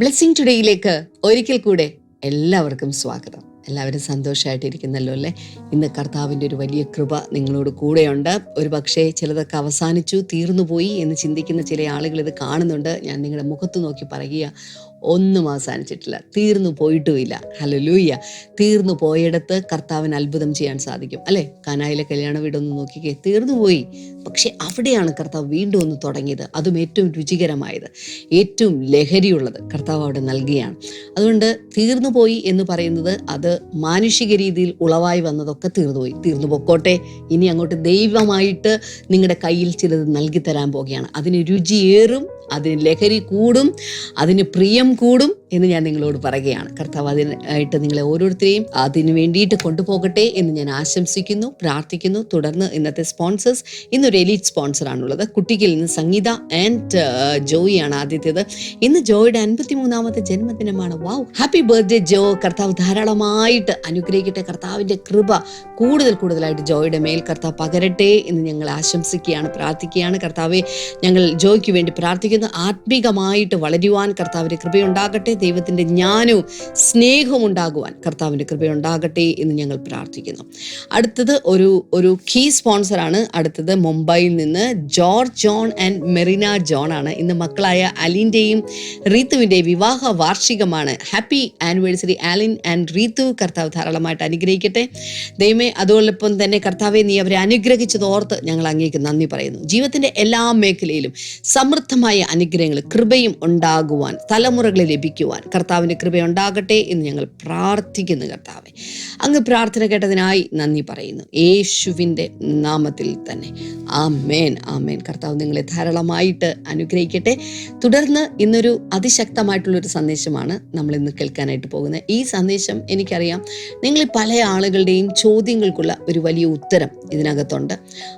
Blessing ടുഡേയിലേക്ക് ഒരിക്കൽ കൂടെ എല്ലാവർക്കും സ്വാഗതം. എല്ലാവരും സന്തോഷമായിട്ടിരിക്കുന്നല്ലോ അല്ലേ? ഇന്ന് കർത്താവിന്റെ ഒരു വലിയ കൃപ നിങ്ങളോട് കൂടെയുണ്ട്. ഒരു പക്ഷേ ചിലതൊക്കെ അവസാനിച്ചു തീർന്നുപോയി എന്ന് ചിന്തിക്കുന്ന ചില ആളുകൾ ഇത് കാണുന്നുണ്ട്. ഞാൻ നിങ്ങളുടെ മുഖത്ത് നോക്കി പറയുക ഒന്നും അവസാനിച്ചിട്ടില്ല. തീർന്നു പോയിട്ടുമില്ല. ഹലോ ലൂയ്യ തീർന്നു പോയിടത്ത് കർത്താവിന് അത്ഭുതം ചെയ്യാൻ സാധിക്കും. അല്ലേ? കനായിലെ കല്യാണ വീടൊന്ന് നോക്കിക്കേ. തീർന്നു പോയി. പക്ഷെ അവിടെയാണ് കർത്താവ് വീണ്ടും ഒന്ന് തുടങ്ങിയത്. അതും ഏറ്റവും രുചികരമായത്. ഏറ്റവും ലഹരിയുള്ളത് കർത്താവ് അവിടെ നൽകുകയാണ് അതുകൊണ്ട് തീർന്നു പോയി എന്ന് പറയുന്നത് അത് മാനുഷിക രീതിയിൽ ഉളവായി വന്നതൊക്കെ തീർന്നുപോയി തീർന്നു പൊക്കോട്ടെ. ഇനി അങ്ങോട്ട് ദൈവമായിട്ട് നിങ്ങളുടെ കയ്യിൽ ചിലത് നൽകി തരാൻ പോകുകയാണ് അതിന് രുചിയേറും അതിന് ലഹരി കൂടും അതിന് പ്രിയം കൂടും എന്ന് ഞാൻ നിങ്ങളോട് പറയുകയാണ്. കർത്താവ് അതിനായിട്ട് നിങ്ങളെ ഓരോരുത്തരെയും അതിന് വേണ്ടിയിട്ട് കൊണ്ടുപോകട്ടെ എന്ന് ഞാൻ ആശംസിക്കുന്നു പ്രാർത്ഥിക്കുന്നു. തുടർന്ന് ഇന്നത്തെ സ്പോൺസേഴ്സ് ഇന്നൊരു എലീറ്റ് സ്പോൺസറാണുള്ളത് കുട്ടിക്കിൽ നിന്ന് സംഗീത ആൻഡ് ജോയിയാണ് ആദ്യത്തേത്. ഇന്ന് ജോയുടെ അൻപത്തി മൂന്നാമത്തെ ജന്മദിനമാണ്. Wow happy birthday Jo. കർത്താവ് ധാരാളമായിട്ട് അനുഗ്രഹിക്കട്ടെ. കർത്താവിന്റെ കൃപ കൂടുതൽ കൂടുതലായിട്ട് ജോയുടെ മേൽ കർത്താവ് പകരട്ടെ എന്ന് ഞങ്ങൾ ആശംസിക്കുകയാണ് പ്രാർത്ഥിക്കുകയാണ്. കർത്താവെ ഞങ്ങൾ ജോയ്ക്ക് വേണ്ടി പ്രാർത്ഥിക്കുന്നു. ആത്മീകമായിട്ട് വളരുവാൻ കർത്താവിന്റെ കൃപയുണ്ടാകട്ടെ. ദൈവത്തിന്റെ ജ്ഞാനവും സ്നേഹവും ഉണ്ടാകുവാൻ കർത്താവിന്റെ കൃപയുണ്ടാകട്ടെ എന്ന് ഞങ്ങൾ പ്രാർത്ഥിക്കുന്നു. അടുത്തത് ഒരു ഒരു കീ സ്പോൺസറാണ് അടുത്തത് മുംബൈയിൽ നിന്ന് George John and Merina John ആണ്. ഇന്ന് മക്കളായ അലിന്റെയും റീത്തുവിന്റെയും വിവാഹ വാർഷികമാണ്. Happy anniversary Alin and Reethu. കർത്താവ് ധാരാളമായിട്ട് അനുഗ്രഹിക്കട്ടെ. ദൈവമേ അതോടൊപ്പം തന്നെ കർത്താവെ നീ അവരെ അനുഗ്രഹിച്ചത് ഓർത്ത് ഞങ്ങൾ അങ്ങേക്ക് നന്ദി പറയുന്നു. ജീവിതത്തിന്റെ എല്ലാ മേഖലയിലും സമൃദ്ധമായ അനുഗ്രഹങ്ങൾ കൃപയും ഉണ്ടാകുവാൻ തലമുറകളെ ലഭിക്കുവാൻ കർത്താവിന്റെ കൃപയുണ്ടാകട്ടെ എന്ന് ഞങ്ങൾ പ്രാർത്ഥിക്കുന്നു കർത്താവെ. അങ്ങ് പ്രാർത്ഥന കേട്ടതിനായി നന്ദി പറയുന്നു. യേശുവിന്റെ നാമത്തിൽ തന്നെ. ആമേൻ ആമേൻ. കർത്താവ് നിങ്ങളെ ധാരാളമായിട്ട് അനുഗ്രഹിക്കട്ടെ. തുടർന്ന് ഇന്നൊരു അതിശക്തമായിട്ടുള്ളൊരു സന്ദേശമാണ് നമ്മൾ ഇന്ന് കേൾക്കാനായിട്ട് പോകുന്നത്. ഈ സന്ദേശം എനിക്കറിയാം നിങ്ങൾ പല ആളുകളുടെയും ചോദ്യങ്ങൾക്കുള്ള ഒരു വലിയ ഉത്തരം ഇതിനകത്തുണ്ട്.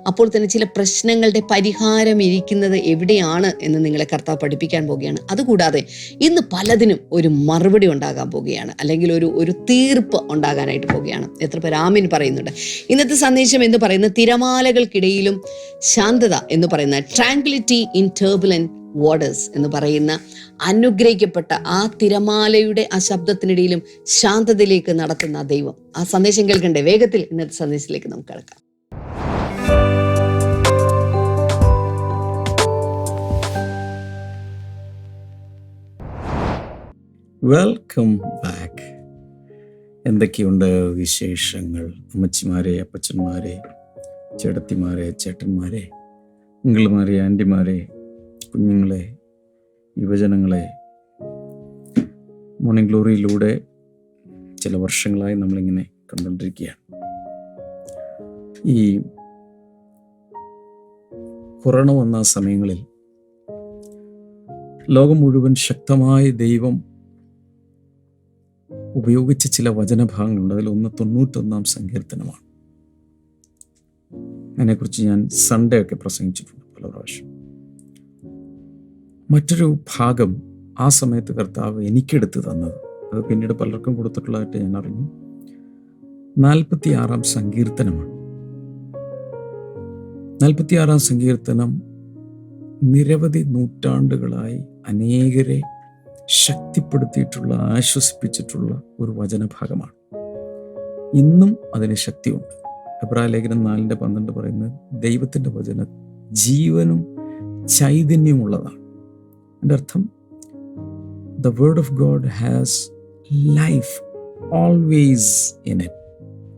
അപ്പോൾ തന്നെ ചില പ്രശ്നങ്ങളുടെ പരിഹാരം ഇരിക്കുന്നത് എവിടെയാണ് എന്ന് നിങ്ങളെ കർത്താവ് പഠിപ്പിക്കാൻ പോവുകയാണ്. അതുകൂടാതെ ഇന്ന് പലതിനും ഒരു മറുപടി ഉണ്ടാകാൻ പോവുകയാണ് അല്ലെങ്കിൽ ഒരു ഒരു തീർപ്പ് ഉണ്ടാകാനായിട്ട് പോവുകയാണ് എത്ര പേർ ആമിൻ പറയുന്നുണ്ട്. ഇന്നത്തെ സന്ദേശം എന്ന് പറയുന്നത് തിരമാലകൾക്കിടയിലും ശാന്തത എന്ന് പറയുന്ന ട്രാങ്ക്വിലിറ്റി ഇൻ ടേബുലൻ വാട്ടേഴ്സ് എന്ന് പറയുന്ന അനുഗ്രഹിക്കപ്പെട്ട ആ തിരമാലയുടെ ആ ശബ്ദത്തിനിടയിലും ശാന്തതയിലേക്ക് നടത്തുന്ന ദൈവം. ആ സന്ദേശം കേൾക്കണ്ടേ? വേഗത്തിൽ ഇന്നത്തെ സന്ദേശത്തിലേക്ക് നമുക്ക് കിടക്കാം. വെൽക്കം ബാക്ക് എന്തൊക്കെയുണ്ട് വിശേഷങ്ങൾ? അമ്മച്ചിമാരെ അപ്പച്ചന്മാരെ ചേട്ടത്തിമാരെ ചേട്ടന്മാരെ അങ്കിൾമാരെ ആന്റിമാരെ കുഞ്ഞുങ്ങളെ യുവജനങ്ങളെ. മോർണിംഗ് ഗ്ലോറിയിലൂടെ ചില വർഷങ്ങളായി നമ്മളിങ്ങനെ കണ്ടുകൊണ്ടിരിക്കുകയാണ് ഈ കൊറോണ വന്ന സമയങ്ങളിൽ ലോകം മുഴുവൻ ശക്തമായ ദൈവം ഉപയോഗിച്ച ചില വചനഭാഗങ്ങളുണ്ട്. ഒന്ന് തൊണ്ണൂറ്റൊന്നാം സങ്കീർത്തനമാണ്. അതിനെക്കുറിച്ച് ഞാൻ സൺഡേ ഒക്കെ പ്രസംഗിച്ചിട്ടുണ്ട് പല പ്രാവശ്യം. മറ്റൊരു ഭാഗം ആ സമയത്ത് കർത്താവ് എനിക്കെടുത്ത് തന്നത്. അത് പിന്നീട് പലർക്കും കൊടുത്തിട്ടുള്ളതായിട്ട് ഞാൻ അറിഞ്ഞു. നാൽപ്പത്തി ആറാം സങ്കീർത്തനമാണ്. നാൽപ്പത്തിയാറാം സങ്കീർത്തനം നിരവധി നൂറ്റാണ്ടുകളായി അനേകരെ ശക്തിപ്പെടുത്തിയിട്ടുള്ള ആശ്വസിപ്പിച്ചിട്ടുള്ള ഒരു വചനഭാഗമാണ്. ഇന്നും അതിന് ശക്തിയുണ്ട്. എബ്രാ ലേഖനം നാലിന്റെ പന്ത്രണ്ട് പറയുന്നത് ദൈവത്തിന്റെ വചന ജീവനും ചൈതന്യമുള്ളതാണ് എന്റെ അർത്ഥം the word of God has life always in it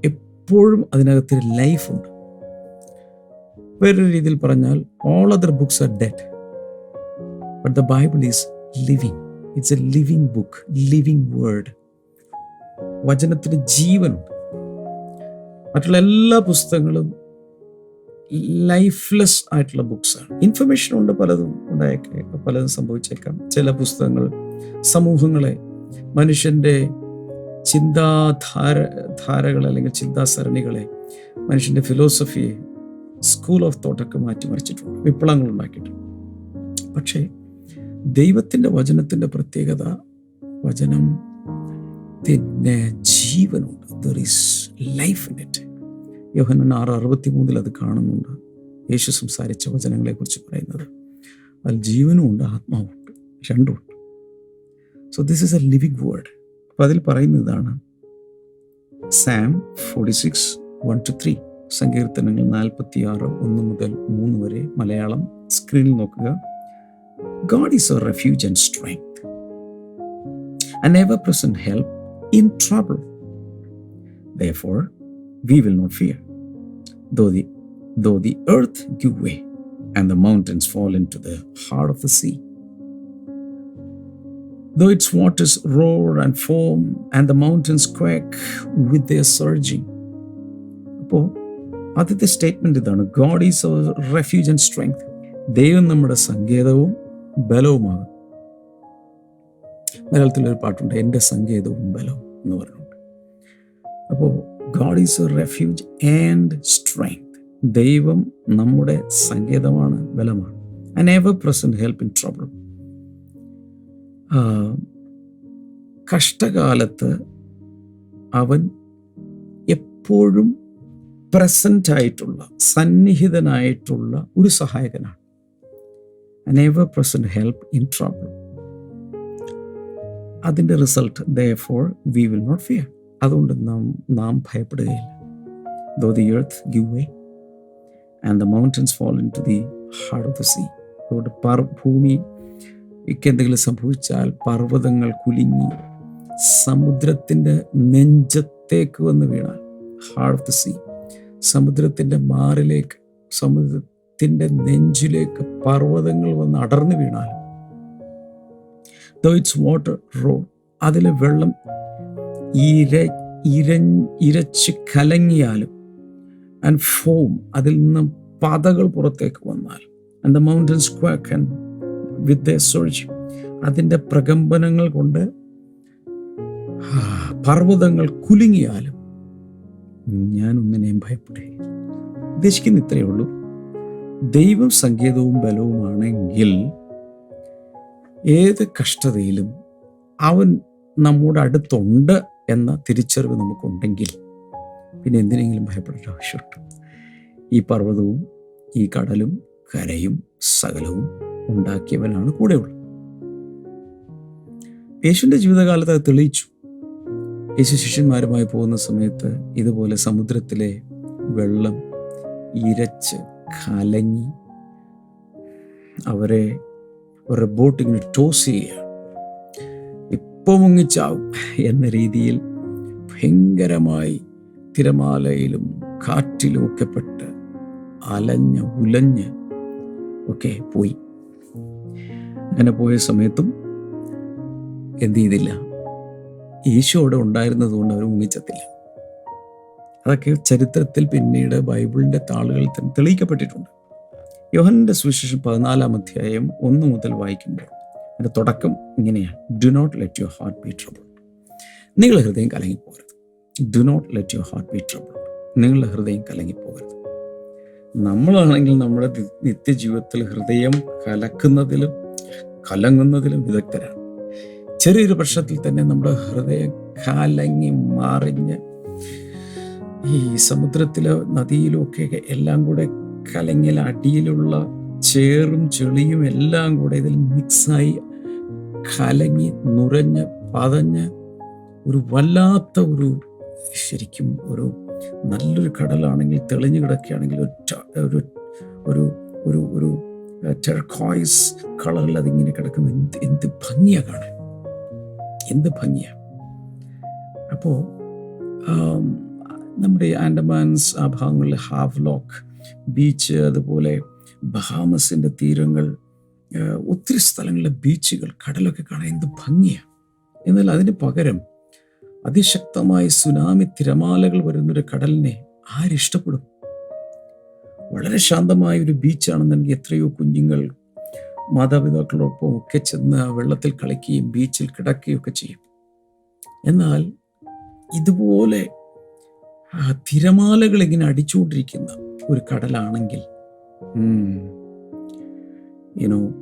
എപ്പോഴും അതിനകത്തൊരു ലൈഫുണ്ട് വേറൊരു രീതിയിൽ പറഞ്ഞാൽ all other books are dead but the Bible is living it's a living book living word വചനത്തിന് ജീവനുണ്ട്. മറ്റുള്ള എല്ലാ പുസ്തകങ്ങളും ലൈഫ്ലെസ് ആയിട്ടുള്ള ബുക്സാണ് ഇൻഫർമേഷൻ ഉണ്ട് പലതും ഉണ്ടായേക്കാം. പലതും സംഭവിച്ചേക്കാം. ചില പുസ്തകങ്ങൾ സമൂഹങ്ങളെ മനുഷ്യന്റെ ചിന്താധാര ധാരകളെ അല്ലെങ്കിൽ ചിന്താസരണികളെ മനുഷ്യന്റെ ഫിലോസഫിയെ സ്കൂൾ ഓഫ് തോട്ടൊക്കെ മാറ്റിമറിച്ചിട്ടുണ്ട്. വിപ്ലവങ്ങൾ ഉണ്ടാക്കിയിട്ടുണ്ട്. പക്ഷേ ദൈവത്തിന്റെ വചനത്തിന്റെ പ്രത്യേകത വചനം പിന്നെ ജീവനുണ്ട്. There is life in it Yohanan ആറ് അറുപത്തി മൂന്നിൽ അത് കാണുന്നുണ്ട്. യേശു സംസാരിച്ച വചനങ്ങളെക്കുറിച്ച് പറയുന്നത്. അതിൽ ജീവനും ഉണ്ട് ആത്മാവുണ്ട് രണ്ടുമുണ്ട്. So this is a living word അപ്പം അതിൽ പറയുന്ന ഇതാണ്. Psalm forty six one two three സങ്കീർത്തനങ്ങൾ നാൽപ്പത്തി ആറ് ഒന്ന് മുതൽ മൂന്ന് വരെ മലയാളം സ്ക്രീനിൽ നോക്കുക. God is our refuge and strength, an ever present help in trouble. Therefore, we will not fear, though the, though the earth give way and the mountains fall into the heart of the sea. Though its waters roar and foam and the mountains quake with their surging. അപ്പോൾ ആദ്യത്തെ statement ഇതാണ് God is refuge and strength ദൈവം നമ്മുടെ സങ്കേതവും ബലവുമാകും മലയാളത്തിലൊരു പാട്ടുണ്ട് എന്റെ സങ്കേതവും ബലവും എന്ന് പറഞ്ഞുകൊണ്ട്. അപ്പോൾ God is a refuge and strength ദൈവം നമ്മുടെ സങ്കേതമാണ് ബലമാണ്. And ever present help in trouble കഷ്ടകാലത്ത് അവൻ എപ്പോഴും പ്രസന്റ് ആയിട്ടുള്ള സന്നിഹിതനായിട്ടുള്ള ഒരു സഹായകനാണ്. And ever present help in trouble അതിന്റെ result therefore we will not fear അതുകൊണ്ട് നാം നാം ഭയപ്പെടുകയില്ല. Though the earth give way and the mountains fall into the heart of the sea അതുകൊണ്ട് പർ ഭൂമി എന്തെങ്കിലും സംഭവിച്ചാൽ പർവതങ്ങൾ കുലുങ്ങി സമുദ്രത്തിന്റെ നെഞ്ചത്തേക്ക് വന്ന് വീണാൽ ഹാർഡ് ഓഫ് ദ സീ സമുദ്രത്തിന്റെ മാറിലേക്ക് സമുദ്രത്തിന്റെ നെഞ്ചിലേക്ക് പർവതങ്ങൾ വന്ന് അടർന്നു വീണാലും. ദോ ഇറ്റ്സ് വാട്ടർ റോ അതിലെ വെള്ളം ഇര ഇര ഇരച്ച് കലങ്ങിയാലും ആൻഡ് ഫോം അതിൽ നിന്ന് പതകൾ പുറത്തേക്ക് വന്നാലും. And the mountains quake and with സൊഴിച്ച് സോഴ്ച് അതിന്റെ പ്രകമ്പനങ്ങൾ കൊണ്ട് പർവതങ്ങൾ കുലുങ്ങിയാലും ഞാൻ ഒന്നിനെയും ഭയപ്പെടുകയില്ല. ഉദ്ദേശിക്കുന്ന ഇത്രയേ ഉള്ളൂ. ദൈവം സങ്കേതവും ബലവുമാണെങ്കിൽ ഏത് കഷ്ടതയിലും അവൻ നമ്മുടെ അടുത്തുണ്ട് എന്ന തിരിച്ചറിവ് നമുക്കുണ്ടെങ്കിൽ പിന്നെ എന്തിനെങ്കിലും ഭയപ്പെടേണ്ട ആവശ്യമുണ്ട്. ഈ പർവതവും ഈ കടലും കരയും സകലവും ഉണ്ടാക്കിയവനാണ് കൂടെയുള്ളത്. യേശുവിന്റെ ജീവിതകാലത്ത് അത് തെളിയിച്ചു. യേശു ശിഷ്യന്മാരുമായി പോകുന്ന സമയത്ത് ഇതുപോലെ സമുദ്രത്തിലെ വെള്ളം ഇരച്ച് കലങ്ങി അവരെ ഒരു ബോട്ട് ഇങ്ങനെ ടോസ് ചെയ്യുക. ഇപ്പോൾ മുങ്ങിച്ചാവും എന്ന രീതിയിൽ ഭയങ്കരമായി തിരമാലയിലും കാറ്റിലും ഒക്കെ പെട്ട് അലഞ്ഞ് ഉലഞ്ഞ് ഒക്കെ പോയി. അങ്ങനെ പോയ സമയത്തും എന്ത് ചെയ്തില്ല. യേശു അവിടെ ഉണ്ടായിരുന്നതുകൊണ്ട് അവർ മുങ്ങിച്ചത്തില്ല. അതൊക്കെ ചരിത്രത്തിൽ പിന്നീട് ബൈബിളിന്റെ താളുകളിൽ തന്നെ തെളിയിക്കപ്പെട്ടിട്ടുണ്ട്. യോഹനന്റെ സുവിശേഷം പതിനാലാം അധ്യായം ഒന്ന് മുതൽ വായിക്കുമ്പോൾ അതിന്റെ തുടക്കം ഇങ്ങനെയാണ്. Do not let your heart be trouble നിങ്ങളുടെ ഹൃദയം കലങ്ങിപ്പോകരുത്. Do not let your heart be trouble നിങ്ങളുടെ ഹൃദയം കലങ്ങിപ്പോകരുത്. നമ്മളാണെങ്കിൽ നമ്മുടെ നിത്യജീവിതത്തിൽ ഹൃദയം കലക്കുന്നതിലും കലങ്ങുന്നതിലും വിദഗ്ധരാണ്. ചെറിയൊരു പ്രശ്നത്തിൽ തന്നെ നമ്മുടെ ഹൃദയം കലങ്ങി മാറിഞ്ഞ് ഈ സമുദ്രത്തിലോ നദിയിലോ ഒക്കെ എല്ലാം കൂടെ കലങ്ങിൽ അടിയിലുള്ള ചേറും ചെളിയും എല്ലാം കൂടെ ഇതിൽ മിക്സായി കലങ്ങി നുരഞ്ഞ് പതഞ്ഞ് ഒരു വല്ലാത്ത ഒരു ശരിക്കും ഒരു നല്ലൊരു കടലാണെങ്കിൽ തെളിഞ്ഞു കിടക്കുകയാണെങ്കിൽ ഒരു ഒരു ഒരു ഒരു ടെർക്കോയ്സ് കളറിൽ അതിങ്ങനെ കിടക്കുന്നത് എന്ത് എന്ത് ഭംഗിയാ കാണാൻ. എന്ത് ഭംഗിയാ. അപ്പോൾ നമ്മുടെ ആൻഡമാൻസ് ആ ഭാഗങ്ങളിൽ ഹാവ് ലോക്ക് ബീച്ച് അതുപോലെ ബഹാമസിന്റെ തീരങ്ങൾ ഒത്തിരി സ്ഥലങ്ങളിലെ ബീച്ചുകൾ കടലൊക്കെ കാണാൻ എന്ത് ഭംഗിയാണ് എന്നാൽ അതിന് പകരം അതിശക്തമായ സുനാമി തിരമാലകൾ വരുന്നൊരു കടലിനെ ആരിഷ്ടപ്പെടും വളരെ ശാന്തമായ ഒരു ബീച്ചാണെന്നെങ്കിൽ എത്രയോ കുഞ്ഞുങ്ങൾ മാതാപിതാക്കളോടൊപ്പം ഒക്കെ ചെന്ന് വെള്ളത്തിൽ കളിക്കുകയും ബീച്ചിൽ കിടക്കുകയും ഒക്കെ ചെയ്യും. എന്നാൽ ഇതുപോലെ തിരമാലകൾ ഇങ്ങനെ അടിച്ചുകൊണ്ടിരിക്കുന്ന ഒരു കടലാണെങ്കിൽ യുനോ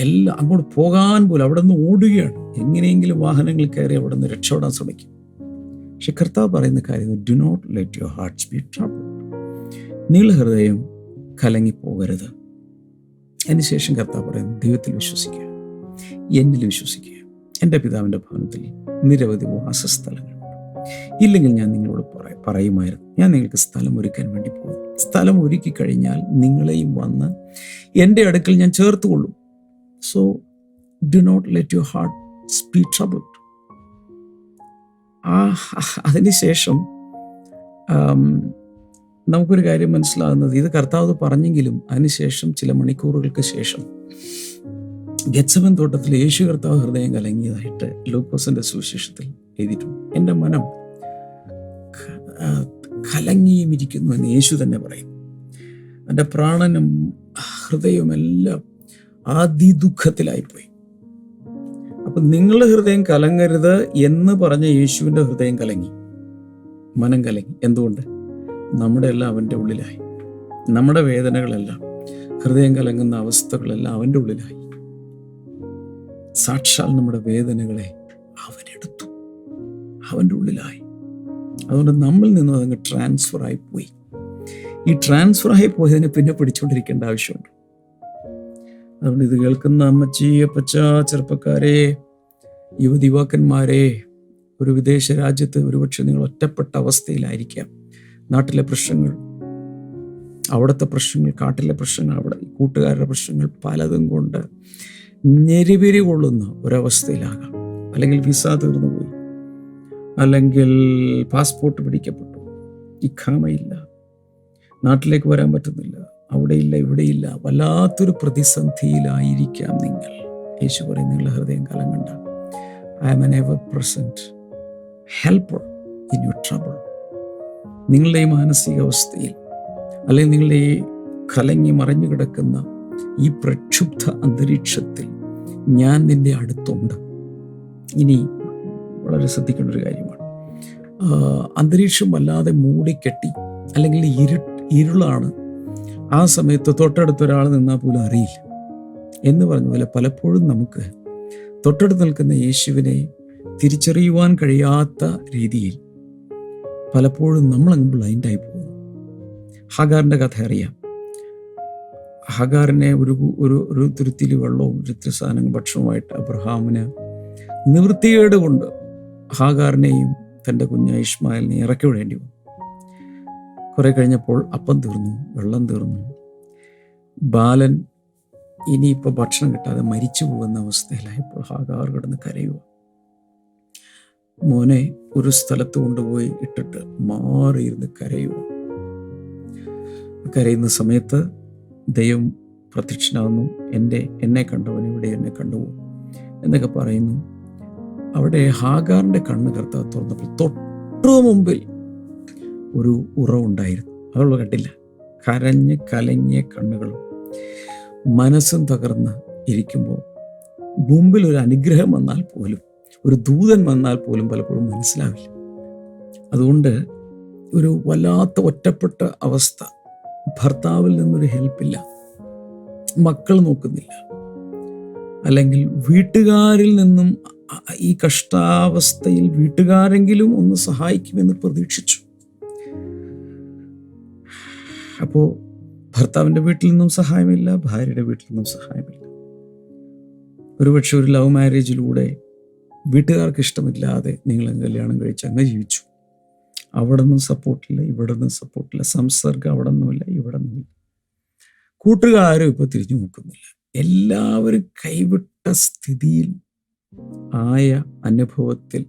എല്ലാം അങ്ങോട്ട് പോകാൻ പോലും അവിടെ നിന്ന് ഓടുകയാണ്. എങ്ങനെയെങ്കിലും വാഹനങ്ങൾ കയറി അവിടെ നിന്ന് രക്ഷപ്പെടാൻ ശ്രമിക്കും. പക്ഷെ കർത്താവ് പറയുന്ന കാര്യം do not let your heart be trouble നിങ്ങളുടെ ഹൃദയം കലങ്ങി പോകരുത് അതിനുശേഷം കർത്താവ് പറയുന്നു ദൈവത്തിൽ വിശ്വസിക്കുക. എന്നിൽ വിശ്വസിക്കുക. എന്റെ പിതാവിന്റെ ഭവനത്തിൽ നിരവധി വാസസ്ഥലങ്ങളുണ്ട് ഇല്ലെങ്കിൽ ഞാൻ നിങ്ങളോട് പറ പറയുമായിരുന്നു. ഞാൻ നിങ്ങൾക്ക് സ്ഥലം ഒരുക്കാൻ വേണ്ടി പോകും. സ്ഥലം ഒരുക്കി കഴിഞ്ഞാൽ നിങ്ങളെയും വന്ന് എന്റെ അടുക്കൽ ഞാൻ ചേർത്തുകൊള്ളും. So do not let your heart speed trouble ആ അതിനുശേഷം നമുക്കൊരു കാര്യം മനസ്സിലാകുന്നത്. ഇത് കർത്താവ് പറഞ്ഞെങ്കിലും അതിനുശേഷം ചില മണിക്കൂറുകൾക്ക് ശേഷം ഗച്ചവൻ തോട്ടത്തിൽ യേശു കർത്താവ് ഹൃദയം കലങ്ങിയതായിട്ട് ലൂക്കോസിന്റെ സുവിശേഷത്തിൽ എഴുതിയിട്ടുണ്ട്. എന്റെ മനം ക- ആ, കലങ്ങിയും ഇരിക്കുന്നു എന്ന് യേശു തന്നെ പറയും. എന്റെ പ്രാണനും ഹൃദയവും എല്ലാം അതിദുഃഖത്തിലായിപ്പോയി. അപ്പം നിങ്ങളുടെ ഹൃദയം കലങ്ങരുത് എന്ന് പറഞ്ഞ യേശുവിന്റെ ഹൃദയം കലങ്ങി. മനം കലങ്ങി. എന്തുകൊണ്ട്? നമ്മുടെ എല്ലാം അവന്റെ ഉള്ളിലായി. നമ്മുടെ വേദനകളെല്ലാം ഹൃദയം കലങ്ങുന്ന അവസ്ഥകളെല്ലാം അവന്റെ ഉള്ളിലായി. സാക്ഷാൽ നമ്മുടെ വേദനകളെ അവനെടുത്തു അവന്റെ ഉള്ളിലായി. അതുകൊണ്ട് നമ്മിൽ നിന്നും അതങ്ങ് ട്രാൻസ്ഫർ ആയി പോയി. ഈ ട്രാൻസ്ഫർ ആയി പോയതിനെ പിന്നെ പിടിച്ചുകൊണ്ടിരിക്കേണ്ട ആവശ്യമുണ്ട്. അതുകൊണ്ട് ഇത് കേൾക്കുന്ന അമ്മച്ചി അപ്പച്ച ചെറുപ്പക്കാരെ യുവതിവാക്കന്മാരെ ഒരു വിദേശ രാജ്യത്ത് ഒരുപക്ഷെ നിങ്ങൾ ഒറ്റപ്പെട്ട അവസ്ഥയിലായിരിക്കാം. നാട്ടിലെ പ്രശ്നങ്ങൾ അവിടുത്തെ പ്രശ്നങ്ങൾ കാട്ടിലെ പ്രശ്നങ്ങൾ അവിടെ കൂട്ടുകാരുടെ പ്രശ്നങ്ങൾ പലതും കൊണ്ട് ഞെരിപിരി കൊള്ളുന്ന ഒരവസ്ഥയിലാകാം. അല്ലെങ്കിൽ വിസ തീർന്നു അല്ലെങ്കിൽ പാസ്പോർട്ട് പിടിക്കപ്പെട്ടു. ഇഖാമയില്ല നാട്ടിലേക്ക് വരാൻ പറ്റുന്നില്ല. അവിടെയില്ല ഇവിടെയില്ല. വല്ലാത്തൊരു പ്രതിസന്ധിയിലായിരിക്കാം നിങ്ങൾ. യേശു പറയും നിങ്ങളുടെ ഹൃദയം കലങ്ങണ്ട I am an ever present helper in your trouble നിങ്ങളുടെ ഈ മാനസികാവസ്ഥയിൽ അല്ലെങ്കിൽ നിങ്ങളുടെ ഈ കലങ്ങി മറഞ്ഞു കിടക്കുന്ന ഈ പ്രക്ഷുബ്ധ അന്തരീക്ഷത്തിൽ ഞാൻ നിന്റെ അടുത്തുണ്ട്. ഇനി വളരെ ശ്രദ്ധിക്കേണ്ട ഒരു കാര്യമാണ് ആ, അന്തരീക്ഷം വല്ലാതെ മൂടിക്കെട്ടി അല്ലെങ്കിൽ ഇരു ഇരുളാണ്. ആ സമയത്ത് തൊട്ടടുത്ത് ഒരാൾ നിന്നാൽ പോലും അറിയില്ല. എന്ന് പറഞ്ഞ പോലെ പലപ്പോഴും നമുക്ക് തൊട്ടടുത്ത് നിൽക്കുന്ന യേശുവിനെ തിരിച്ചറിയുവാൻ കഴിയാത്ത രീതിയിൽ പലപ്പോഴും നമ്മളങ്ങ് ബ്ലൈൻഡായി പോകുന്നു. ഹഗാറിന്റെ കഥ അറിയാം. ഹഗാറിനെ ഒരു ഒരു ഒരു തുരുത്തിരി വെള്ളവും ഒരു സാധനങ്ങൾ ഭക്ഷണവുമായിട്ട് അബ്രഹാമിന് നിവൃത്തികേട് കൊണ്ട് ഹാഗാറിനെയും തന്റെ കുഞ്ഞ ഇഷ്മാലിനെ ഇറക്കി വിടേണ്ടി വന്നു. കുറെ കഴിഞ്ഞപ്പോൾ അപ്പം തീർന്നു വെള്ളം തീർന്നു. ബാലൻ ഇനിയിപ്പോൾ ഭക്ഷണം കിട്ടാതെ മരിച്ചു പോകുന്ന അവസ്ഥയിലായപ്പോൾ ഹാഗാർ കിടന്ന് കരയുക മോനെ ഒരു സ്ഥലത്ത് കൊണ്ടുപോയി ഇട്ടിട്ട് മാറിയിരുന്ന് കരയുക കരയുന്ന സമയത്ത് ദൈവം പ്രത്യക്ഷനാകുന്നു എന്റെ എന്നെ കണ്ടവൻ ഇവിടെ എന്നെ കണ്ടുപോകും എന്നൊക്കെ പറയുന്നു. അവിടെ ഹാഗാറിന്റെ കണ്ണ് കർത്താവ് തുറന്നപ്പോൾ തൊട്ടു മുമ്പിൽ ഒരു ഉറവുണ്ടായിരുന്നു അതുള്ള കണ്ടില്ല. കരഞ്ഞ് കലങ്ങിയ കണ്ണുകളും മനസ്സും തകർന്ന് ഇരിക്കുമ്പോൾ മുമ്പിൽ ഒരു അനുഗ്രഹം വന്നാൽ പോലും ഒരു ദൂതൻ വന്നാൽ പോലും പലപ്പോഴും മനസ്സിലാവില്ല. അതുകൊണ്ട് ഒരു വല്ലാത്ത ഒറ്റപ്പെട്ട അവസ്ഥ. ഭർത്താവിൽ നിന്നൊരു ഹെൽപ്പില്ല. മക്കൾ നോക്കുന്നില്ല. അല്ലെങ്കിൽ വീട്ടുകാരിൽ നിന്നും ഈ കഷ്ടാവസ്ഥയിൽ വീട്ടുകാരെങ്കിലും ഒന്ന് സഹായിക്കുമെന്ന് പ്രതീക്ഷിച്ചു. അപ്പോൾ ഭർത്താവിന്റെ വീട്ടിൽ നിന്നും സഹായമില്ല ഭാര്യയുടെ വീട്ടിൽ നിന്നും സഹായമില്ല. ഒരുപക്ഷെ ഒരു ലവ് മാരേജിലൂടെ വീട്ടുകാർക്ക് ഇഷ്ടമില്ലാതെ നിങ്ങൾ കല്യാണം കഴിച്ച് അങ്ങ് ജീവിച്ചു. അവിടെ നിന്നും സപ്പോർട്ടില്ല ഇവിടെ നിന്നും സപ്പോർട്ടില്ല സംസർഗം അവിടെ നിന്നുമില്ല ഇവിടെ നിന്നുമില്ല കൂട്ടുകാരും ഇപ്പൊ തിരിഞ്ഞു നോക്കുന്നില്ല. എല്ലാവരും കൈവിട്ട സ്ഥിതിയിൽ ആയ അനുഭവത്തിൽ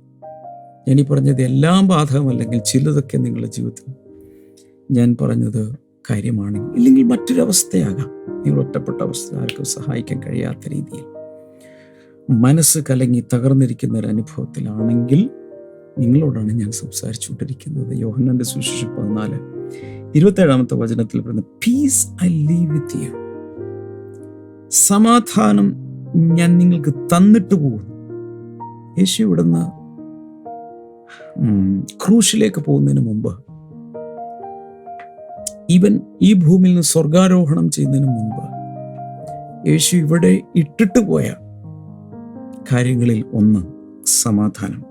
ഈ പറഞ്ഞത് എല്ലാം ബാധകമല്ലെങ്കിൽ ചിലതൊക്കെ നിങ്ങളുടെ ജീവിതത്തിൽ ഞാൻ പറഞ്ഞത് കാര്യമാണ് ഇല്ലെങ്കിൽ മറ്റൊരവസ്ഥയാകാം. നിങ്ങൾ ഒറ്റപ്പെട്ട അവസ്ഥ ആർക്കും സഹായിക്കാൻ കഴിയാത്ത രീതിയിൽ. മനസ്സ് കലങ്ങി തകർന്നിരിക്കുന്ന ഒരു അനുഭവത്തിലാണെങ്കിൽ നിങ്ങളോടാണ് ഞാൻ സംസാരിച്ചുകൊണ്ടിരിക്കുന്നത്. യോഹന്നന്റെ സുവിശേഷം പതിനാല് ഇരുപത്തേഴാമത്തെ വചനത്തിൽ പറയുന്നത് peace I leave with you സമാധാനം ഞാൻ നിങ്ങൾക്ക് തന്നിട്ട് പോകുന്നു. യേശു ഇവിടുന്ന് ക്രൂശിലേക്ക് പോകുന്നതിന് മുമ്പ് ഇവൻ ഈ ഭൂമിയിൽ നിന്ന് സ്വർഗാരോഹണം ചെയ്യുന്നതിന് മുമ്പ് യേശു ഇവിടെ ഇട്ടിട്ട് പോയ കാര്യങ്ങളിൽ ഒന്ന് സമാധാനം.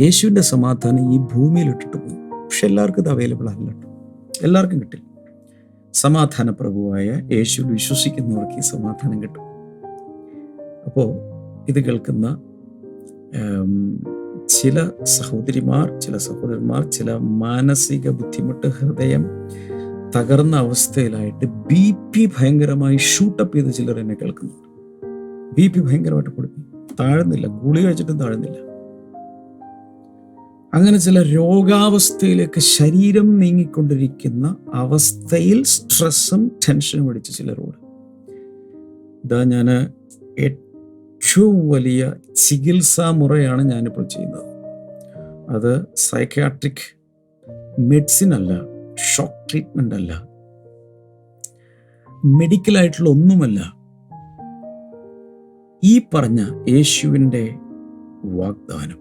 യേശുവിന്റെ സമാധാനം ഈ ഭൂമിയിൽ ഇട്ടിട്ട് പോയി. പക്ഷെ എല്ലാവർക്കും ഇത് അവൈലബിൾ അല്ല എല്ലാവർക്കും കിട്ടില്ല. സമാധാന പ്രഭുവായ യേശുവിൽ വിശ്വസിക്കുന്നവർക്ക് ഈ സമാധാനം കിട്ടും. അപ്പോൾ ഇത് കേൾക്കുന്ന ചില സഹോദരിമാർ ചില സഹോദരന്മാർ ചില മാനസിക ബുദ്ധിമുട്ട് ഹൃദയം തകർന്ന അവസ്ഥയിലായിട്ട് ബി പി ഭയങ്കരമായി ഷൂട്ടപ്പ് ചെയ്ത് ചിലർ എന്നെ കേൾക്കുന്നുണ്ട്. ബി പി ഭയങ്കരമായിട്ട് കൊടുക്കും താഴുന്നില്ല ഗുളി കഴിച്ചിട്ടും താഴുന്നില്ല. അങ്ങനെ ചില രോഗാവസ്ഥയിലേക്ക് ശരീരം നീങ്ങിക്കൊണ്ടിരിക്കുന്ന അവസ്ഥയിൽ സ്ട്രെസ്സും ടെൻഷനും അടിച്ച് ചിലരോട്. ഇതാ ഞാൻ ഏറ്റവും വലിയ ചികിത്സാ മുറയാണ് ഞാനിപ്പോൾ ചെയ്യുന്നത്. അത് സൈക്കാട്രിക് മെഡിസിൻ അല്ല ഷോക്ക് ട്രീറ്റ്മെന്റ് അല്ല മെഡിക്കലായിട്ടുള്ള ഒന്നുമല്ല. ഈ പറഞ്ഞ യേശുവിന്റെ വാഗ്ദാനം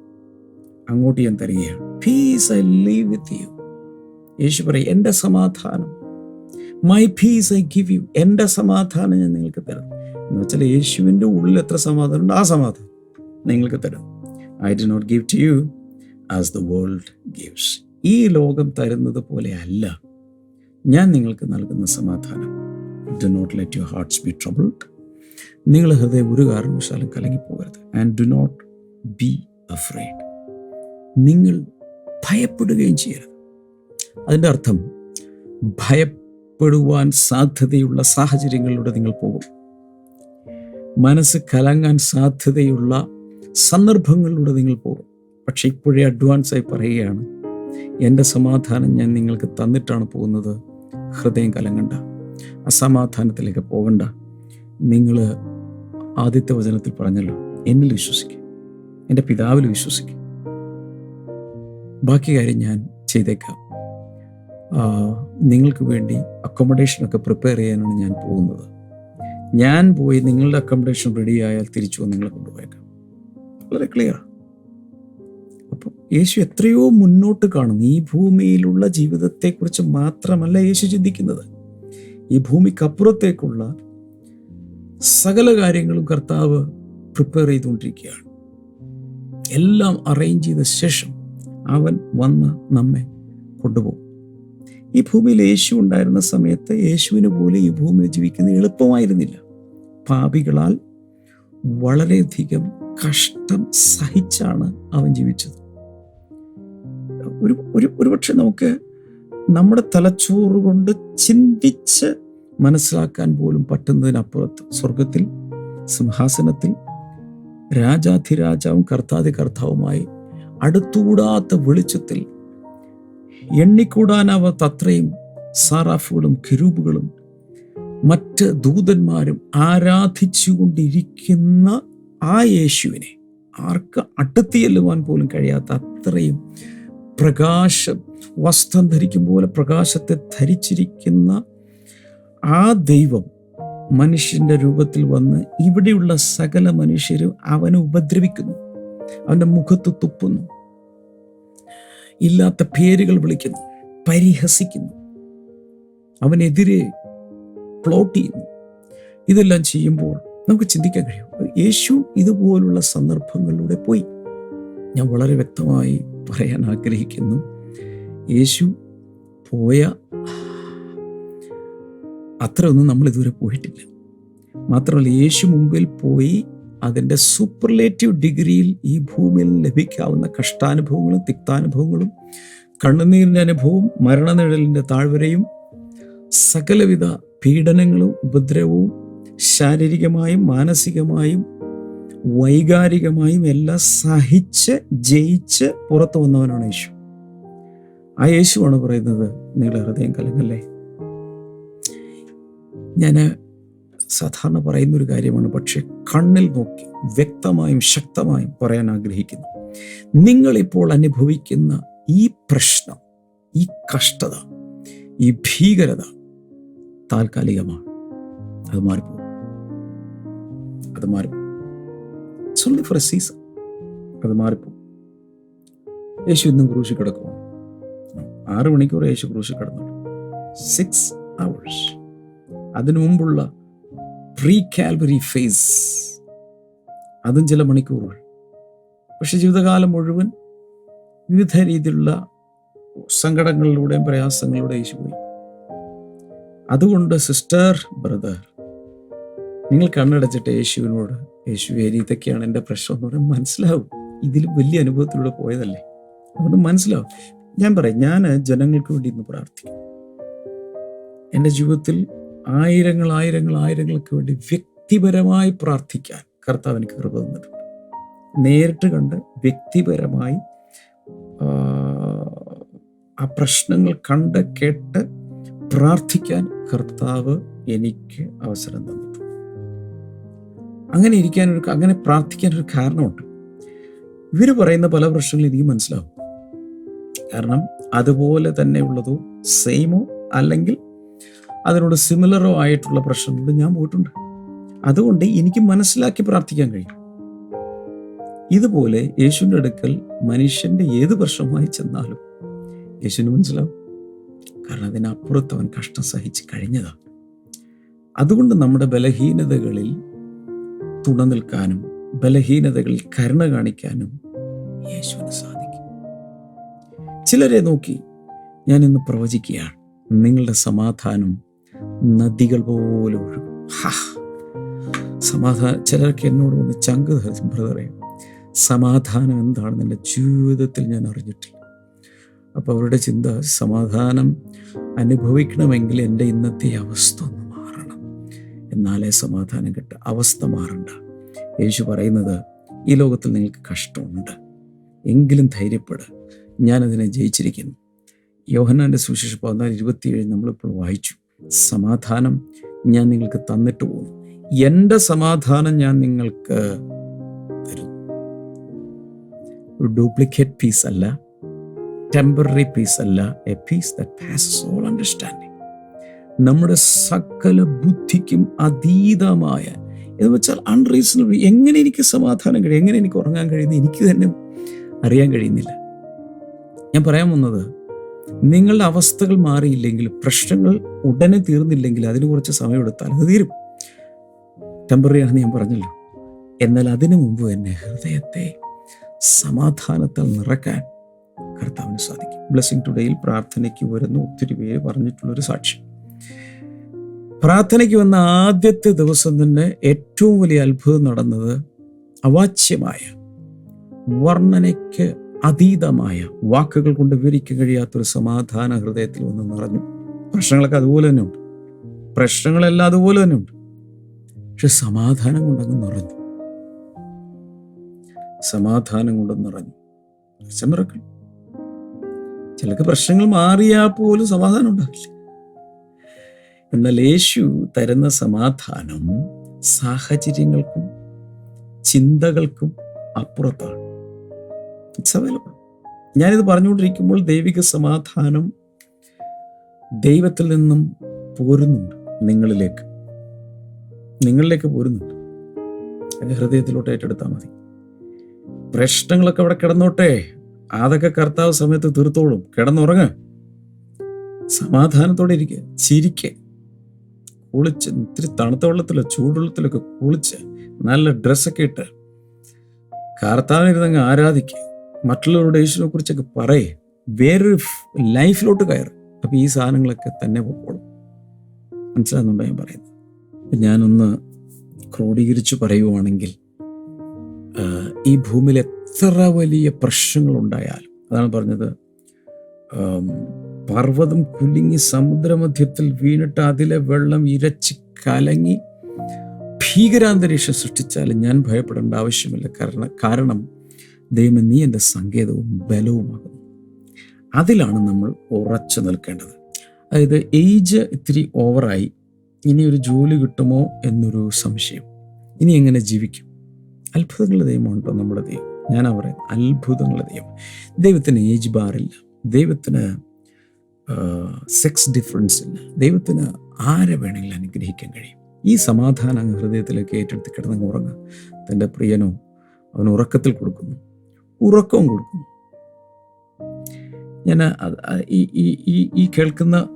അങ്ങോട്ട് ഞാൻ തരികയാണ്. Peace I leave with you യേശു പറയും എന്റെ സമാധാനം. My peace I give you എന്റെ സമാധാനം ഞാൻ നിങ്ങൾക്ക് തരും എന്ന് വെച്ചാൽ യേശുവിന്റെ ഉള്ളിൽ എത്ര സമാധാനം ഉണ്ട്? ആ സമാധാനം നിങ്ങൾക്ക് തരും. I do not give to you as the world gives ഈ ലോകം തരുന്നത് പോലെ അല്ല. ഞാൻ നിങ്ങൾക്ക് നൽകുന്ന സമാധാനം. Do not let your hearts be troubled നിങ്ങൾ ഹൃദയം ഒരു കാരണവശാലും കലങ്ങിപ്പോകരുത്. And do not be afraid നിങ്ങൾ ഭയപ്പെടുകയും ചെയ്യരുത്. അതിന്റെ അർത്ഥം ഭയപ്പെടുവാൻ സാധ്യതയുള്ള സാഹചര്യങ്ങളിലൂടെ നിങ്ങൾ പോകും. മനസ്സ് കലങ്ങാൻ സാധ്യതയുള്ള സന്ദർഭങ്ങളിലൂടെ നിങ്ങൾ പോകും. പക്ഷെ ഇപ്പോഴേ അഡ്വാൻസായി പറയുകയാണ് എന്റെ സമാധാനം ഞാൻ നിങ്ങൾക്ക് തന്നിട്ടാണ് പോകുന്നത്. ഹൃദയം കലങ്ങണ്ട. അസമാധാനത്തിലേക്ക് പോകണ്ട. നിങ്ങൾ ആദ്യത്തെ വചനത്തിൽ പറഞ്ഞല്ലോ എന്നിൽ വിശ്വസിക്കും. എന്റെ പിതാവിൽ വിശ്വസിക്കും. ബാക്കി കാര്യം ഞാൻ ചെയ്തേക്കാം. നിങ്ങൾക്ക് വേണ്ടി അക്കോമഡേഷനൊക്കെ പ്രിപ്പയർ ചെയ്യാനാണ് ഞാൻ പോകുന്നത്. ഞാൻ പോയി നിങ്ങളുടെ അക്കോമഡേഷൻ റെഡി ആയാൽ തിരിച്ചു വന്ന് നിങ്ങളെ കൊണ്ടുപോയേക്കാം. വളരെ ക്ലിയർ അപ്പം യേശു എത്രയോ മുന്നോട്ട് കാണുന്നു. ഈ ഭൂമിയിലുള്ള ജീവിതത്തെക്കുറിച്ച് മാത്രമല്ല യേശു ചിന്തിക്കുന്നത്. ഈ ഭൂമിക്കപ്പുറത്തേക്കുള്ള സകല കാര്യങ്ങളും കർത്താവ് പ്രിപ്പയർ ചെയ്തുകൊണ്ടിരിക്കുകയാണ്. എല്ലാം അറേഞ്ച് ചെയ്ത ശേഷം അവൻ വന്ന് നമ്മെ കൊണ്ടുപോകും. ഈ ഭൂമിയിൽ യേശു ഉണ്ടായിരുന്ന സമയത്ത് യേശുവിന് പോലും ഈ ഭൂമിയിൽ ജീവിക്കുന്നത് എളുപ്പമായിരുന്നില്ല. പാപികളാൽ വളരെയധികം കഷ്ടം സഹിച്ചാണ് അവൻ ജീവിച്ചത്. ഒരു ഒരു ഒരുപക്ഷെ നമുക്ക് നമ്മുടെ തലച്ചോറ് കൊണ്ട് ചിന്തിച്ച് മനസ്സിലാക്കാൻ പോലും പറ്റുന്നതിനപ്പുറത്ത് സ്വർഗത്തിൽ സിംഹാസനത്തിൽ രാജാധിരാജാവും കർത്താതി കർത്താവുമായി അടുത്തുകൂടാത്ത വെളിച്ചത്തിൽ എണ്ണിക്കൂടാനാവാത്ത അത്രയും സാറാഫുകളും കിരൂബുകളും മറ്റ് ദൂതന്മാരും ആരാധിച്ചുകൊണ്ടിരിക്കുന്ന ആ യേശുവിനെ ആർക്ക് അടുത്തിയെല്ലുവാൻ പോലും കഴിയാത്ത അത്രയും പ്രകാശം വസ്ത്രം ധരിക്കും പോലെ പ്രകാശത്തെ ധരിച്ചിരിക്കുന്ന ആ ദൈവം മനുഷ്യന്റെ രൂപത്തിൽ വന്ന് ഇവിടെയുള്ള സകല മനുഷ്യരും അവനെ ഉപദ്രവിക്കുന്നു. അവന്റെ മുഖത്ത് തുപ്പുന്നു. ഇല്ലാത്ത പേരുകൾ വിളിക്കുന്നു പരിഹസിക്കുന്നു അവനെതിരെ പ്ലോട്ട് ചെയ്യുന്നു. ഇതെല്ലാം ചെയ്യുമ്പോൾ നമുക്ക് ചിന്തിക്കാൻ കഴിയും യേശു ഇതുപോലുള്ള സന്ദർഭങ്ങളിലൂടെ പോയി. ഞാൻ വളരെ വ്യക്തമായി പറയാൻ ആഗ്രഹിക്കുന്നു യേശു പോയ അത്രയൊന്നും നമ്മൾ ഇതുവരെ പോയിട്ടില്ല. മാത്രമല്ല യേശു മുമ്പിൽ പോയി അതിന്റെ സൂപ്പർലേറ്റീവ് ഡിഗ്രിയിൽ ഈ ഭൂമിയിൽ ലഭിക്കാവുന്ന കഷ്ടാനുഭവങ്ങളും തിക്താനുഭവങ്ങളും കണ്ണുനീരിന്റെ അനുഭവവും മരണനിഴലിന്റെ താഴ്വരയും സകലവിധ പീഡനങ്ങളും ഉപദ്രവവും ശാരീരികമായും മാനസികമായും വൈകാരികമായും എല്ലാം സഹിച്ച് ജയിച്ച് പുറത്തു വന്നവനാണ് യേശു. ആ യേശുവാണ് പറയുന്നത് നിങ്ങളുടെ ഹൃദയം കലങ്ങല്ലേ? ഞാൻ സാധാരണ പറയുന്ന ഒരു കാര്യമാണ് പക്ഷെ കണ്ണിൽ നോക്കി വ്യക്തമായും ശക്തമായും പറയാൻ ആഗ്രഹിക്കുന്നു. നിങ്ങളിപ്പോൾ അനുഭവിക്കുന്ന ഈ പ്രശ്നം ഈ കഷ്ടത ഈ ഭീകരത താൽക്കാലികമാണ്. അത് മാറിപ്പോകും. അത് മാറിപ്പോകും. സോൺലി ഫോർ എ സീസൺ അത് മാറിപ്പോകും. യേശു ഇന്നും ക്രൂശി കിടക്കുക ആറ് മണിക്കൂർ യേശു ക്രൂശി കിടന്നു. സിക്സ് അവേഴ്സ് അതിനു മുമ്പുള്ള പ്രീ കാൽവറി ഫേസ് അതും ചില മണിക്കൂറുകൾ. പക്ഷെ ജീവിതകാലം മുഴുവൻ വിവിധ രീതിയിലുള്ള സങ്കടങ്ങളിലൂടെയും പ്രയാസങ്ങളിലൂടെ യേശു പോയി. അതുകൊണ്ട് സിസ്റ്റർ ബ്രദർ നിങ്ങൾ കണ്ണടച്ചിട്ട് യേശുവിനോട് യേശുവേ ഇതൊക്കെയാണ് എന്റെ പ്രശ്നം. എന്ന് പറയുമ്പോൾ മനസ്സിലാവും. ഇതിൽ വലിയ അനുഭവത്തിലൂടെ പോയതല്ലേ? അതുകൊണ്ട് മനസ്സിലാവും. ഞാൻ പറയാം ഞാൻ ജനങ്ങൾക്ക് വേണ്ടി ഇന്ന് പ്രാർത്ഥിക്കും എന്റെ ജീവിതത്തിൽ ആയിരങ്ങൾ ആയിരങ്ങൾ ആയിരങ്ങൾക്ക് വേണ്ടി വ്യക്തിപരമായി പ്രാർത്ഥിക്കാൻ കർത്താവ് എനിക്ക് കൃപ തന്നിട്ടുണ്ട്. നേരിട്ട് കണ്ട് വ്യക്തിപരമായി ആ, പ്രശ്നങ്ങൾ കണ്ട് കേട്ട് പ്രാർത്ഥിക്കാൻ കർത്താവ് എനിക്ക് അവസരം തന്നിട്ടുണ്ട്. അങ്ങനെ ഇരിക്കാൻ ഒരു അങ്ങനെ പ്രാർത്ഥിക്കാൻ ഒരു കാരണമുണ്ട്. ഇവർ പറയുന്ന പല പ്രശ്നങ്ങളും എനിക്ക് മനസ്സിലാവും. കാരണം അതുപോലെ തന്നെയുള്ളതോ സെയിമോ അല്ലെങ്കിൽ അതിനോട് സിമിലറോ ആയിട്ടുള്ള പ്രശ്നങ്ങൾ ഞാൻ പോയിട്ടുണ്ട്. അതുകൊണ്ട് എനിക്ക് മനസ്സിലാക്കി പ്രാർത്ഥിക്കാൻ കഴിയും. ഇതുപോലെ യേശുവിന്റെ അടുക്കൽ മനുഷ്യന്റെ ഏത് പ്രശ്നമായി ചെന്നാലും യേശുവിന് മനസ്സിലാവും. കാരണം അതിനപ്പുറത്ത് അവൻ കഷ്ടം സഹിച്ച് കഴിഞ്ഞതാണ്. അതുകൊണ്ട് നമ്മുടെ ബലഹീനതകളിൽ തുണനിൽക്കാനും ബലഹീനതകളിൽ കരുണ കാണിക്കാനും യേശുവിന് സാധിക്കും. ചിലരെ നോക്കി ഞാൻ ഇന്ന് പ്രവചിക്കുകയാണ്. നിങ്ങളുടെ സമാധാനം നദികൾ പോലെ ഒഴുകും. ഹാ. സമാധാനം ചിലർക്ക് എന്നോട് വന്ന് ചങ്ക് ബ്രദറെ സമാധാനം എന്താണെന്ന് എന്റെ ജീവിതത്തിൽ ഞാൻ അറിഞ്ഞിട്ടില്ല. അപ്പോൾ അവരുടെ ചിന്ത സമാധാനം അനുഭവിക്കണമെങ്കിൽ എന്റെ ഇന്നത്തെ അവസ്ഥ ഒന്ന് മാറണം. എന്നാലേ സമാധാനം കിട്ട അവസ്ഥ മാറണ്ട. യേശു പറയുന്നത് ഈ ലോകത്തിൽ നിങ്ങൾക്ക് കഷ്ടമുണ്ട്. എങ്കിലും ധൈര്യപ്പെട്. ഞാനതിനെ ജയിച്ചിരിക്കുന്നു. യോഹന്നാന്റെ സുവിശേഷം പതിനാല് ഇരുപത്തിയേഴ് നമ്മളിപ്പോൾ വായിച്ചു. സമാധാനം ഞാൻ നിങ്ങൾക്ക് തന്നിട്ട് പോകുന്നു എന്റെ സമാധാനം ഞാൻ നിങ്ങൾക്ക് തരും. ഒരു ഡ്യൂപ്ലിക്കേറ്റ് പീസ് അല്ല ടെമ്പററി പീസ് അല്ല a peace that all understanding നമ്മുടെ സകല ബുദ്ധിക്കും അതീതമായ എന്ന് വെച്ചാൽ അൺറീസണബിൾ എങ്ങനെ എനിക്ക് സമാധാനം കഴിയും എങ്ങനെ എനിക്ക് ഉറങ്ങാൻ കഴിയുന്നു എനിക്ക് തന്നെ അറിയാൻ കഴിയുന്നില്ല. ഞാൻ പറയാൻ വന്നത് നിങ്ങളുടെ അവസ്ഥകൾ മാറിയില്ലെങ്കിൽ പ്രശ്നങ്ങൾ ഉടനെ തീർന്നില്ലെങ്കിൽ അതിന് കുറച്ച് സമയം സമയമെടുത്താൽ അത് തീരും. ടെമ്പററി ആണെന്ന് ഞാൻ പറഞ്ഞല്ലോ. എന്നാൽ അതിനു മുമ്പ് തന്നെ ഹൃദയത്തെ സമാധാനത്തിൽ നിറക്കാൻ കർത്താവിന് സാധിക്കും. ബ്ലെസ്സിങ് ടുഡേയിൽ പ്രാർത്ഥനയ്ക്ക് വരുന്ന ഒത്തിരി പേര് പറഞ്ഞിട്ടുള്ളൊരു സാക്ഷ്യം. പ്രാർത്ഥനയ്ക്ക് വന്ന ആദ്യത്തെ ദിവസം തന്നെ ഏറ്റവും വലിയ അത്ഭുതം നടന്നത് അവാച്യമായ വർണനയ്ക്ക് അതീതമായ വാക്കുകൾ കൊണ്ട് വിവരിക്കാൻ കഴിയാത്തൊരു സമാധാന ഹൃദയത്തിൽ വന്ന് നിറഞ്ഞു. പ്രശ്നങ്ങളൊക്കെ അതുപോലെ തന്നെ ഉണ്ട്. പ്രശ്നങ്ങളെല്ലാം അതുപോലെ തന്നെ ഉണ്ട്. പക്ഷെ സമാധാനം കൊണ്ടങ്ങ് നിറഞ്ഞു. സമാധാനം കൊണ്ട് നിറഞ്ഞു. മിറക്കൾ ചിലക്ക് പ്രശ്നങ്ങൾ മാറിയാൽ പോലും സമാധാനം ഉണ്ടാവില്ല. എന്നാൽ യേശു തരുന്ന സമാധാനം സാഹചര്യങ്ങൾക്കും ചിന്തകൾക്കും അപ്പുറത്താണ്. ഇറ്റ്സ് അവൈലബിൾ ഞാനിത് പറഞ്ഞുകൊണ്ടിരിക്കുമ്പോൾ ദൈവിക സമാധാനം ദൈവത്തിൽ നിന്നും പോരുന്നുണ്ട് നിങ്ങളിലേക്ക്. നിങ്ങളിലേക്ക് പോരുന്നുണ്ട്. അത് ഹൃദയത്തിലോട്ട് ഏറ്റെടുത്താൽ മതി. പ്രശ്നങ്ങളൊക്കെ അവിടെ കിടന്നോട്ടെ. അതൊക്കെ കർത്താവ് സമയത്ത് തീർത്തോളും. കിടന്നുറങ്ങ്. സമാധാനത്തോടെ ഇരിക്കുക ചിരിക്കുക കുളിച്ച്. ഇത്തിരി തണുത്ത വെള്ളത്തിലോ ചൂടുവെള്ളത്തിലൊക്കെ കുളിച്ച് നല്ല ഡ്രസ്സൊക്കെ ഇട്ട് കർത്താവിനിരുന്നങ്ങ് ആരാധിക്കുക മറ്റുള്ളവരുടെ യേശുവിനെ കുറിച്ചൊക്കെ പറയേ. വേറൊരു ലൈഫിലോട്ട് കയറ്. അപ്പൊ ഈ സാധനങ്ങളൊക്കെ തന്നെ പൊക്കോളും മനസ്സിലാകുന്നുണ്ടോ ഞാൻ പറയുന്നത്? അപ്പം ഞാനൊന്ന് ക്രോഡീകരിച്ച് പറയുവാണെങ്കിൽ ഈ ഭൂമിയിൽ എത്ര വലിയ പ്രശ്നങ്ങളുണ്ടായാലും അതാണ് പറഞ്ഞത് പർവതം കുലുങ്ങി സമുദ്രമധ്യത്തിൽ വീണിട്ട് അതിലെ വെള്ളം ഇരച്ച് കലങ്ങി ഭീകരാന്തരീക്ഷം സൃഷ്ടിച്ചാലും ഞാൻ ഭയപ്പെടേണ്ട ആവശ്യമില്ല. കാരണം കാരണം ദൈവം നീ എന്റെ സങ്കേതവും ബലവുമാകുന്നു. അതിലാണ് നമ്മൾ ഉറച്ചു നിൽക്കേണ്ടത്. അതായത് ഏജ് ഇത്തിരി ഓവറായി. ഇനി ഒരു ജോലി കിട്ടുമോ എന്നൊരു സംശയം. ഇനി എങ്ങനെ ജീവിക്കും? അത്ഭുതങ്ങളുടെ ദൈവമുണ്ടോ നമ്മുടെ ദൈവം? ഞാൻ അവരെ അത്ഭുതങ്ങളുടെ ദൈവം. ദൈവത്തിന് ഏജ് ബാറില്ല. ദൈവത്തിന് സെക്സ് ഡിഫറൻസ് ഇല്ല. ദൈവത്തിന് ആരെ വേണമെങ്കിലും അനുഗ്രഹിക്കാൻ കഴിയും? ഈ സമാധാനം ഹൃദയത്തിലേക്ക് ഏറ്റെടുത്ത് കിടന്നങ്ങ് ഉറങ്ങുക തന്റെ പ്രിയനോ അവൻ ഉറക്കത്തിൽ കൊടുക്കുന്നു. ഉറക്കവും കൊടുക്കുന്നു ഞാൻ ഈ ഈ ഈ കേൾക്കുന്ന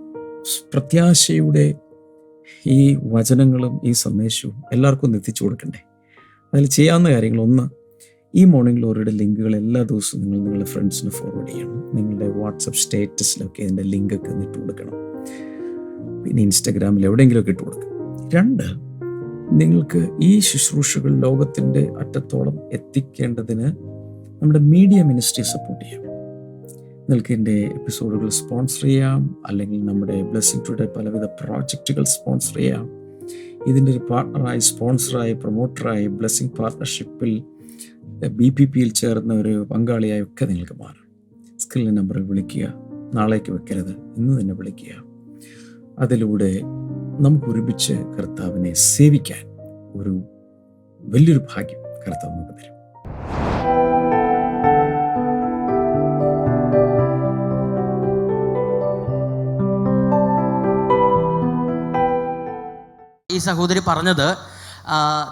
പ്രത്യാശയുടെ ഈ വചനങ്ങളും ഈ സന്ദേശവും എല്ലാവർക്കും എത്തിച്ചു കൊടുക്കണ്ടേ? അതിൽ ചെയ്യാവുന്ന കാര്യങ്ങൾ ഒന്ന് ഈ മോർണിംഗ് ഗ്ലോറിയുടെ ലിങ്കുകൾ എല്ലാ ദിവസവും നിങ്ങൾ നിങ്ങളുടെ ഫ്രണ്ട്സിന് ഫോർവേഡ് ചെയ്യണം. നിങ്ങളുടെ വാട്സപ്പ് സ്റ്റേറ്റസിലൊക്കെ ഇതിന്റെ ലിങ്കൊക്കെ ഇട്ട് കൊടുക്കണം. പിന്നെ ഇൻസ്റ്റഗ്രാമിൽ എവിടെയെങ്കിലുമൊക്കെ ഇട്ട് കൊടുക്കണം. രണ്ട് നിങ്ങൾക്ക് ഈ ശുശ്രൂഷകൾ ലോകത്തിന്റെ അറ്റത്തോളം എത്തിക്കേണ്ടതിന് നമ്മുടെ മീഡിയ മിനിസ്ട്രി സപ്പോർട്ട് ചെയ്യാം. നിങ്ങൾക്ക് എന്റെ എപ്പിസോഡുകൾ സ്പോൺസർ ചെയ്യാം അല്ലെങ്കിൽ നമ്മുടെ ബ്ലസ്സിംഗ് ടുഡേ പലവിധ പ്രോജക്റ്റുകൾ സ്പോൺസർ ചെയ്യാം. ഇതിന്റെ ഒരു പാർട്ണറായി സ്പോൺസറായി പ്രൊമോട്ടറായി ബ്ലസ്സിംഗ് പാർട്ണർഷിപ്പിൽ ബി പി പിയിൽ ചേർന്ന ഒരു പങ്കാളിയായി ഒക്കെ നിങ്ങൾക്ക് മാറാം. സ്ക്രീൻ നമ്പറിൽ വിളിക്കുക നാളേക്ക് വെക്കരുത് ഇന്ന് തന്നെ വിളിക്കുക. അതിലൂടെ നമുക്ക് ഒരുമിച്ച് കർത്താവിനെ സേവിക്കാൻ ഒരു വലിയൊരു ഭാഗ്യം കർത്താവ് നമുക്ക് തരും. ഈ സഹോദരി പറഞ്ഞത്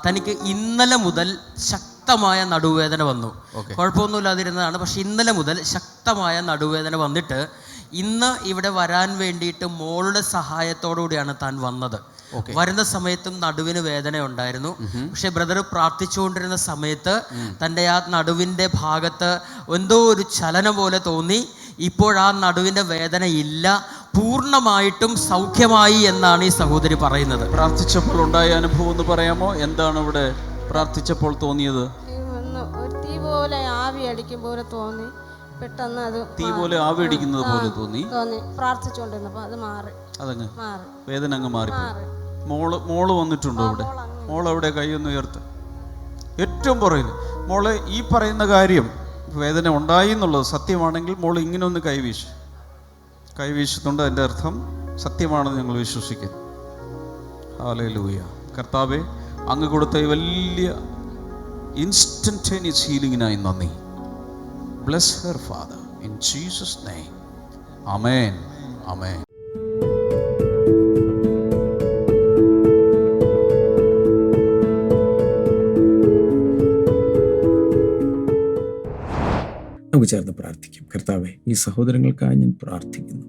തനിക്ക് ഇന്നലെ മുതൽ ശക്തമായ നടുവേദന വന്നു. കുഴപ്പമൊന്നുമില്ലാതിരുന്നതാണ് പക്ഷെ ഇന്നലെ മുതൽ ശക്തമായ നടുവേദന വന്നിട്ട് ഇന്ന് ഇവിടെ വരാൻ വേണ്ടിയിട്ട് മോളുടെ സഹായത്തോടു കൂടിയാണ് താൻ വന്നത്. വരുന്ന സമയത്തും നടുവിന് വേദന ഉണ്ടായിരുന്നു പക്ഷെ ബ്രദർ പ്രാർത്ഥിച്ചുകൊണ്ടിരുന്ന സമയത്ത് തന്റെ ആ നടുവിന്റെ ഭാഗത്ത് എന്തോ ഒരു ചലനം പോലെ തോന്നി. ഇപ്പോഴാ നടുവിന്റെ വേദന ഇല്ല. പൂർണമായിട്ടും സൗഖ്യമായി എന്നാണ് ഈ സഹോദരി പറയുന്നത്. പ്രാർത്ഥിച്ചപ്പോൾ ഉണ്ടായ അനുഭവം എന്ന് പറയാമോ? എന്താണ് ഇവിടെ പ്രാർത്ഥിച്ചപ്പോൾ തോന്നിയത്? തീ പോലെ ആവി അടിക്കും പോലെ തോന്നി. പെട്ടെന്ന് അത് തീ പോലെ ആവി അടിക്കുന്നത് പോലെ തോന്നി? തോന്നി. പ്രാർത്ഥിച്ചുകൊണ്ടിരുന്നപ്പോൾ അത് മാറി. അതങ്ങ് മാറി. വേദന അങ്ങ് മാറി മാറി. മോൾ മോൾ വന്നിട്ടുണ്ടോ ഇവിടെ മോൾ അവിടെ കൈയൊന്ന് ഉയർത്ത്. ഏറ്റവും പുറകിൽ മോളെ ഈ പറയുന്ന കാര്യം വേദന ഉണ്ടായി എന്നുള്ളത് സത്യമാണെങ്കിൽ മോൾ ഇങ്ങനെ ഒന്ന് കൈവീശ് കൈവീശുന്നുണ്ട് അതിന്റെ അർത്ഥം സത്യമാണെന്ന് ഞങ്ങൾ വിശ്വസിക്കുന്നു ഹാലേ ലൂയ കർത്താവെ അങ്ങ് കൊടുത്ത ഈ വലിയ ഇൻസ്റ്റന്റേനിയസ് ഹീലിങ്ങിനായി നന്ദി. Bless her father in Jesus name amen amen നമുക്ക് ചേർന്ന് പ്രാർത്ഥിക്കും. കർത്താവെ ഈ സഹോദരങ്ങൾക്കായി ഞാൻ പ്രാർത്ഥിക്കുന്നു.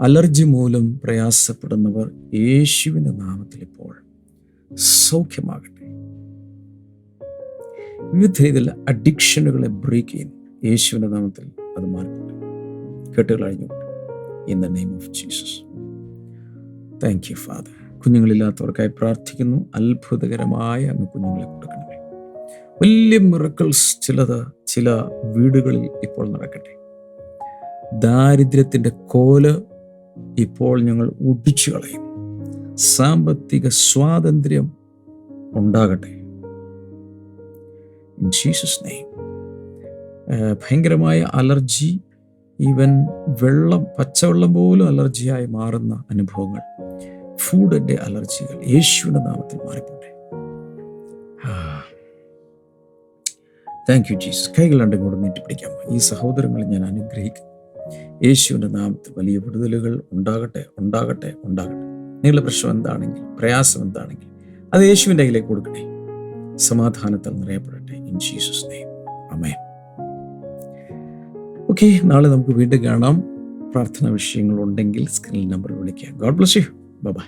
അലർജി മൂലം പ്രയാസപ്പെടുന്നവർ യേശുവിന്റെ നാമത്തിൽ ഇപ്പോൾ സൗഖ്യമാകട്ടെ. വിവിധ രീതിയിൽ അഡിക്ഷനുകളെ ബ്രേക്ക് ചെയ്യുന്നു യേശുവിന്റെ നാമത്തിൽ അത് മാറിപ്പോട്ടെ. കെട്ടുകൾ അഴിഞ്ഞുകൊണ്ട് in the name of Jesus. Thank you father കുഞ്ഞുങ്ങളില്ലാത്തവർക്കായി പ്രാർത്ഥിക്കുന്നു. അത്ഭുതകരമായ അങ്ങ് കുഞ്ഞുങ്ങളെ കൊടുക്കണമേ. വലിയ മിറക്കിൾസ് ചിലത് ചില വീടുകളിൽ ഇപ്പോൾ നടക്കട്ടെ. ദാരിദ്ര്യത്തിന്റെ കോൽ ഇപ്പോൾ ഞങ്ങൾ ഉടിച്ചു കളയും. സാമ്പത്തിക സ്വാതന്ത്ര്യം ഉണ്ടാകട്ടെ. ജീസസ് നെയ്മ് ഭയങ്കരമായ അലർജി ഈവൻ വെള്ളം പച്ചവെള്ളം പോലും അലർജിയായി മാറുന്ന അനുഭവങ്ങൾ ഫുഡിന്റെ അലർജികൾ യേശുവിന്റെ നാമത്തിൽ മാറിപ്പോട്ടെ. താങ്ക് യു ജീസസ് കൈകൾ രണ്ടും കൂടെ ഈ സഹോദരങ്ങളെ ഞാൻ അനുഗ്രഹിക്കുന്നു. യേശുവിന്റെ നാമത്തിൽ വലിയ വിടുതലുകൾ ഉണ്ടാകട്ടെ ഉണ്ടാകട്ടെ ഉണ്ടാകട്ടെ. നിങ്ങളുടെ പ്രശ്നം എന്താണെങ്കിൽ പ്രയാസം എന്താണെങ്കിൽ അത് യേശുവിന്റെ കയ്യിലേക്ക് കൊടുക്കണേ. സമാധാനത്താൽ നിറയപ്പെടട്ടെ. In Jesus name amen okay നാളെ നമുക്ക് വീണ്ടും കാണാം. പ്രാർത്ഥന വിഷയങ്ങൾ ഉണ്ടെങ്കിൽ സ്ക്രീൻ നമ്പറിൽ വിളിക്കുക ഗോഡ് ബ്ലസ് യു ബൈ